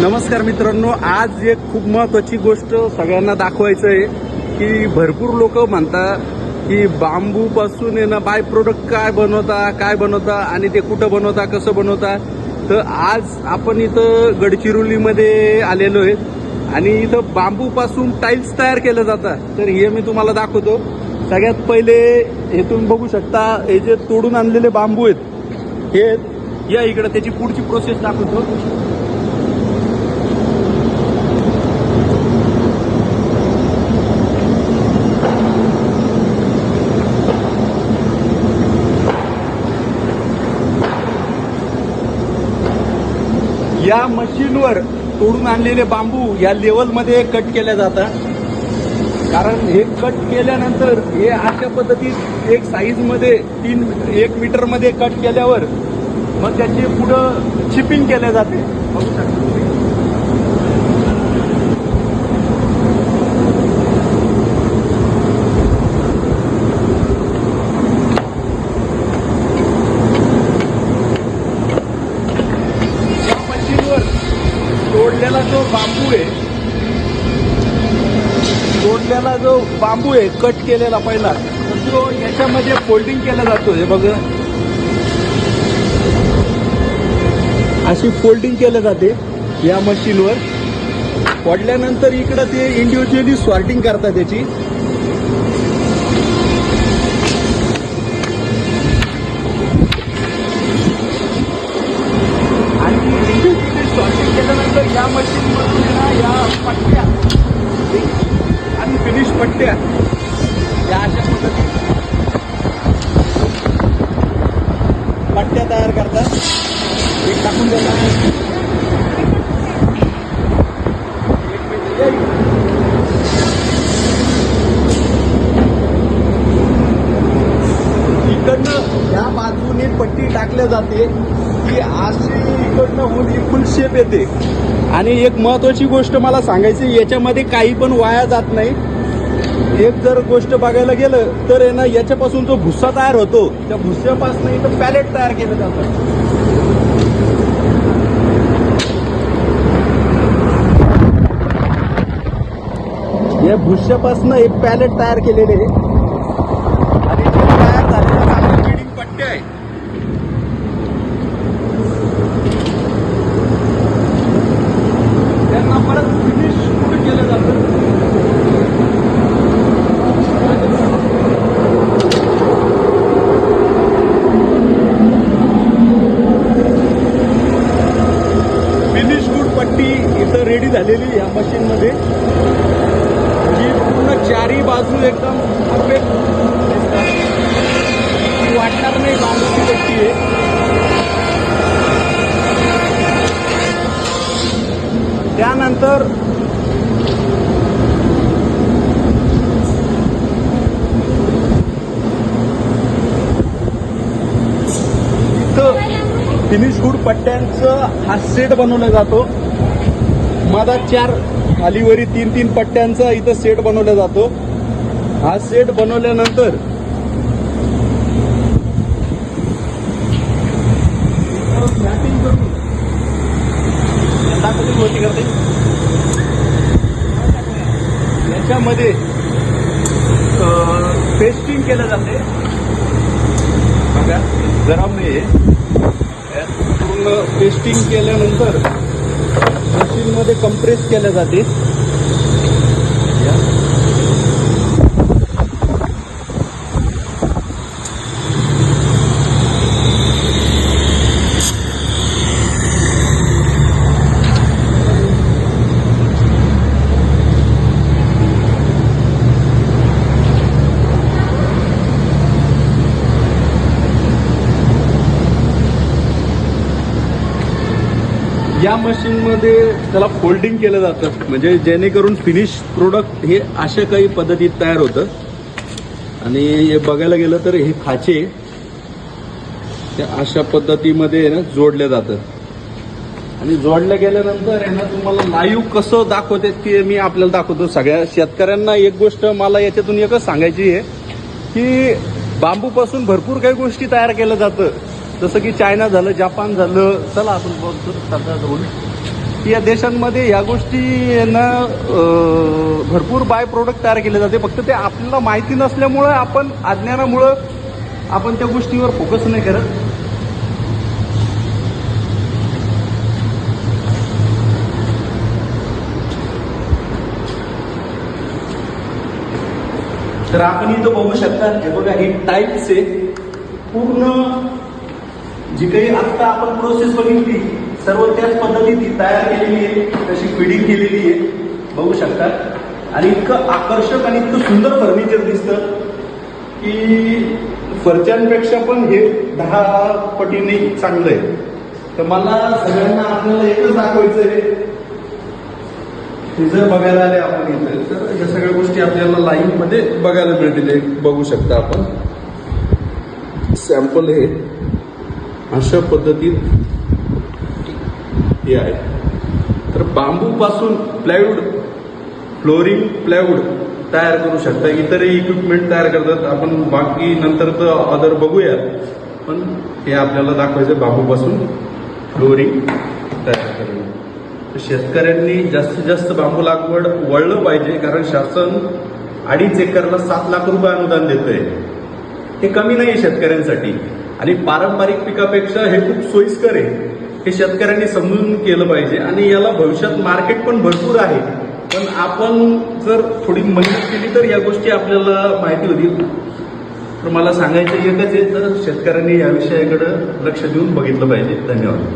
नमस्कार मित्रांनो आज एक खूप महत्वाची गोष्ट सगळ्यांना दाखवायचं आहे की भरपूर लोक म्हणतात की बांबू पासून आहे ना बाय प्रोडक्ट काय बनवता काय बनवता आणि ते कुठं बनवता कसं बनवता. तर आज आपण इथं गडचिरोलीमध्ये आलेलो आहे आणि इथं बांबू पासून टाईल्स तयार केलं जातात. तर हे मी तुम्हाला दाखवतो. सगळ्यात पहिले हे तुम्ही बघू शकता हे जे तोडून आणलेले बांबू आहेत हे या इकडं त्याची पुढची प्रोसेस दाखवतो. या मशीनवर तोडून आणलेले बांबू या लेवलमध्ये कट केल्या जातात. कारण हे कट केल्यानंतर हे अशा पद्धतीत एक साईजमध्ये तीन एक मीटरमध्ये कट केल्यावर मग त्याची पुढं शिपिंग केल्या जाते बघू शकता तुम्ही. या मशीनवर तोडलेला जो बांबू आहे तोडलेला जो बांबू आहे कट केलेला पहिला तर तो याच्यामध्ये फोल्डिंग केला जातो हे बघ. अशी फोल्डिंग केलं जाते या मशीनवर पडल्यानंतर इकडं ते इंडिव्हिज्युअली सॉर्टिंग करतात त्याची पट्ट्या तयार करतात. एक टाकून देतात इकडनं या बाजूने पट्टी टाकल्या जाते की अशी इकडनं होऊन ही फुल शेप येते. आणि एक महत्वाची गोष्ट मला सांगायची याच्यामध्ये काही पण वाया जात नाही. एक जर गोष्ट बघायला गेलं तर आहे ना याच्यापासून जो भुस्सा तयार होतो त्या भुस्स्यापासून इथं पॅलेट तयार केलं जातं. या भुष्यापासून एक पॅलेट तयार केलेले आणि जे तयार झालेल्या चांगल्या बिल्डिंग पट्टे आहे त्यांना परत फिनिश कुठे केलं जातं फिनिश गुड पट्टी इथं रेडी झालेली या मशीनमध्ये. जी पूर्ण चारी बाजू एकदम परफेक्ट वाटणार नाही बांबूची व्यक्ती आहे त्यानंतर फिनिश गुड पट्ट्यांचं हा सेट बनवला जातो. मधात चार खालीवरी तीन तीन पट्ट्यांचा इथं सेट बनवला जातो. हा सेट बनवल्यानंतर करते याच्यामध्ये पेस्टिंग केलं जाते. बघा गरम नाही पूर्ण पेस्टिंग केल्यानंतर मशीनमध्ये कंप्रेस केल्या जाते या मशीनमध्ये त्याला फोल्डिंग केलं जातं. म्हणजे जेणेकरून फिनिश प्रोडक्ट हे अशा काही पद्धतीत तयार होतं. आणि हे बघायला गेलं तर हे खाचे त्या अशा पद्धतीमध्ये ना जोडले जातं. आणि जोडल्या गेल्यानंतर आहे ना तुम्हाला लाईव्ह कसं दाखवते ते मी आपल्याला दाखवतो. सगळ्या शेतकऱ्यांना एक गोष्ट मला याच्यातून एकच सांगायची आहे की बांबूपासून भरपूर काही गोष्टी तयार केल्या जातं. जसं की चायना झालं जपान झालं चला आपण बोलतो सध्या जाऊन की या देशांमध्ये या गोष्टी यांना भरपूर बाय प्रोडक्ट तयार केले जाते. फक्त ते आपल्याला माहिती नसल्यामुळं आपण अज्ञानामुळं आपण त्या गोष्टीवर फोकस नाही करत. तर आपण इथं बघू शकता हे बघा हे टाईप्स आहे. पूर्ण जी काही आता आपण प्रोसेस बघितली सर्व त्याच पद्धतीने तयार केलेली आहे तशी फिडिंग केलेली आहे. बघू शकतात आणि इतकं आकर्षक आणि इतकं सुंदर फर्निचर दिसतं की फरच्यांपेक्षा पण हे दहा पटीने चांगलं आहे. तर मला सगळ्यांना आपल्याला एकच दाखवायचं आहे हे जर बघायला आले आपण इथे तर या सगळ्या गोष्टी आपल्याला लाईनमध्ये मध्ये बघायला मिळतील. बघू शकता आपण. सॅम्पल हे. अशा पद्धतीत हे आहे. तर बांबूपासून प्लायवूड फ्लोरिंग प्लायवूड तयार करू शकता. इतरही इक्विपमेंट तयार करतात. आपण बाकी नंतर तर अदर बघूया पण हे आपल्याला दाखवायचं बांबूपासून फ्लोरिंग तयार करणं. तर शेतकऱ्यांनी जास्तीत जास्त बांबू लागवड वळलं पाहिजे कारण शासन अडीच एकरला सात लाख रुपये अनुदान देतोय. हे कमी नाही शेतकऱ्यांसाठी. आणि पारंपरिक पिकापेक्षा हे खूप सोयीस्कर आहे. हे शेतकऱ्यांनी समजून केलं पाहिजे आणि याला भविष्यात मार्केट पण भरपूर आहे. पण आपण जर थोडी मेहनत केली तर या गोष्टी आपल्याला माहिती होतील. तर मला सांगायचं एकच आहे तर शेतकऱ्यांनी या विषयाकडं लक्ष देऊन बघितलं पाहिजे. धन्यवाद.